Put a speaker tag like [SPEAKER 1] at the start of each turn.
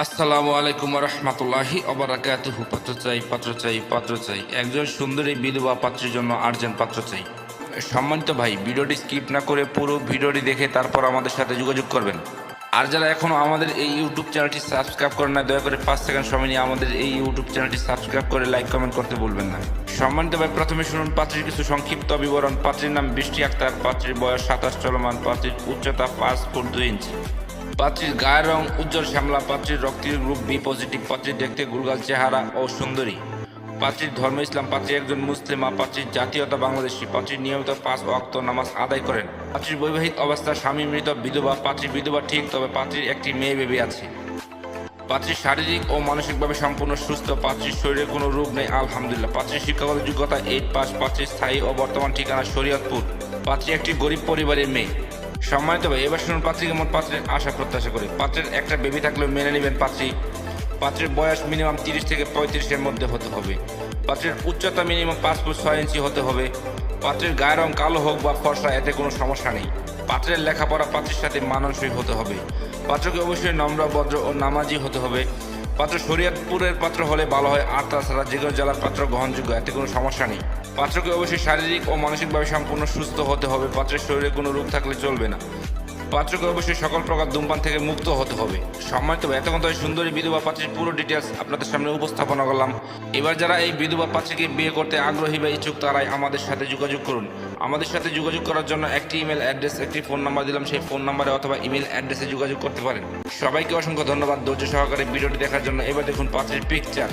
[SPEAKER 1] আসসালামু আলাইকুম রহমতুল্লাহি অবরাকাতুহু পাত্র চাই পাত্র চাই পাত্র চাই। একজন সুন্দরী বিধবা পাত্রের জন্য আর্জেন্ট পাত্র চাই। সম্মানিত ভাই, ভিডিওটি স্কিপ না করে পুরো ভিডিওটি দেখে তারপর আমাদের সাথে যোগাযোগ করবেন। আর যারা এখনও আমাদের এই ইউটিউব চ্যানেলটি সাবস্ক্রাইব করেন না দয়া করে পাঁচ সেকেন্ড সময় নিয়ে আমাদের এই ইউটিউব চ্যানেলটি সাবস্ক্রাইব করে লাইক, কমেন্ট করতে ভুলবেন না। সম্মানিত ভাই, প্রথমে শুনুন পাত্রীর কিছু সংক্ষিপ্ত বিবরণ। পাত্রীর নাম বৃষ্টি আক্তার, পাত্রীর বয়স সাতাশ চলমান, পাত্রীর উচ্চতা পাঁচ ফুট দুই ইঞ্চি। পাত্রীর গায়ের রং উজ্জ্বল শ্যামলা, পাত্রীর রক্তের গ্রুপ বি পজিটিভ পাত্রীর দেখতে গুলগাল চেহারা ও সুন্দরী। পাত্রীর ধর্ম ইসলাম, পাত্রী একজন মুসলিমা পাত্রীর জাতীয়তা বাংলাদেশী। পাত্রীর নিয়মিত পাঁচ অক্ত নামাজ আদায় করেন। পাত্রীর বৈবাহিক অবস্থা, স্বামী মৃত, বিধবা পাত্রী বিধবা ঠিক, তবে পাত্রীর একটি মেয়ে বেবি আছে। পাত্রীর শারীরিক ও মানসিকভাবে সম্পূর্ণ সুস্থ, পাত্রীর শরীরে কোনো রোগ নেই, আলহামদুলিল্লাহ। পাত্রীর শিক্ষাগত যোগ্যতা এইট পাস পাত্রীর স্থায়ী ও বর্তমান ঠিকানা শরীয়তপুর। পাত্রী একটি গরিব পরিবারের মেয়ে। সম্মানিত ভাই, এবার শুনুন পাত্রী কেমন পাত্রের আশা প্রত্যাশা করে। পাত্রের একটা বেবি থাকলেও মেনে নেবেন পাত্রী। পাত্রের বয়স মিনিমাম তিরিশ থেকে পঁয়ত্রিশের মধ্যে হতে হবে। পাত্রের উচ্চতা মিনিমাম পাঁচ ফুট ছয় ইঞ্চি হতে হবে। পাত্রের গায়ের রং কালো হোক বা ফর্সা, এতে কোনো সমস্যা নেই। পাত্রের লেখাপড়া পাত্রের সাথে মানানসই হতে হবে। পাত্রকে অবশ্যই নম্র, ভদ্র ও নামাজি হতে হবে। পাত্র শরীয়তপুরের পাত্র হলে ভালো হয়, আর তাছাড়া যে কোনো জেলার পাত্র গ্রহণযোগ্য, এতে কোনো সমস্যা নেই। পাত্রকে অবশ্যই শারীরিক ও মানসিকভাবে সম্পূর্ণ সুস্থ হতে হবে, পাত্রের শরীরে কোনো রোগ থাকলে চলবে না। পাত্রকে অবশ্যই সকল প্রকার ধূমপান থেকে মুক্ত হতে হবে। সম্মানিত এতক্ষণ তো সুন্দরী বিধবা পাত্রীর পুরো ডিটেলস আপনাদের সামনে উপস্থাপনা করলাম। এবার যারা এই বিধবা পাত্রীকে বিয়ে করতে আগ্রহী বা ইচ্ছুক, তারাই আমাদের সাথে যোগাযোগ করুন। আমাদের সাথে যোগাযোগ করার জন্য একটি ইমেল অ্যাড্রেস একটি ফোন নাম্বার দিলাম। সেই ফোন নাম্বারে অথবা ইমেল অ্যাড্রেসে যোগাযোগ করতে পারেন। সবাইকে অসংখ্য ধন্যবাদ ধৈর্য সহকারে ভিডিওটি দেখার জন্য। এবার দেখুন পাত্রীর পিকচার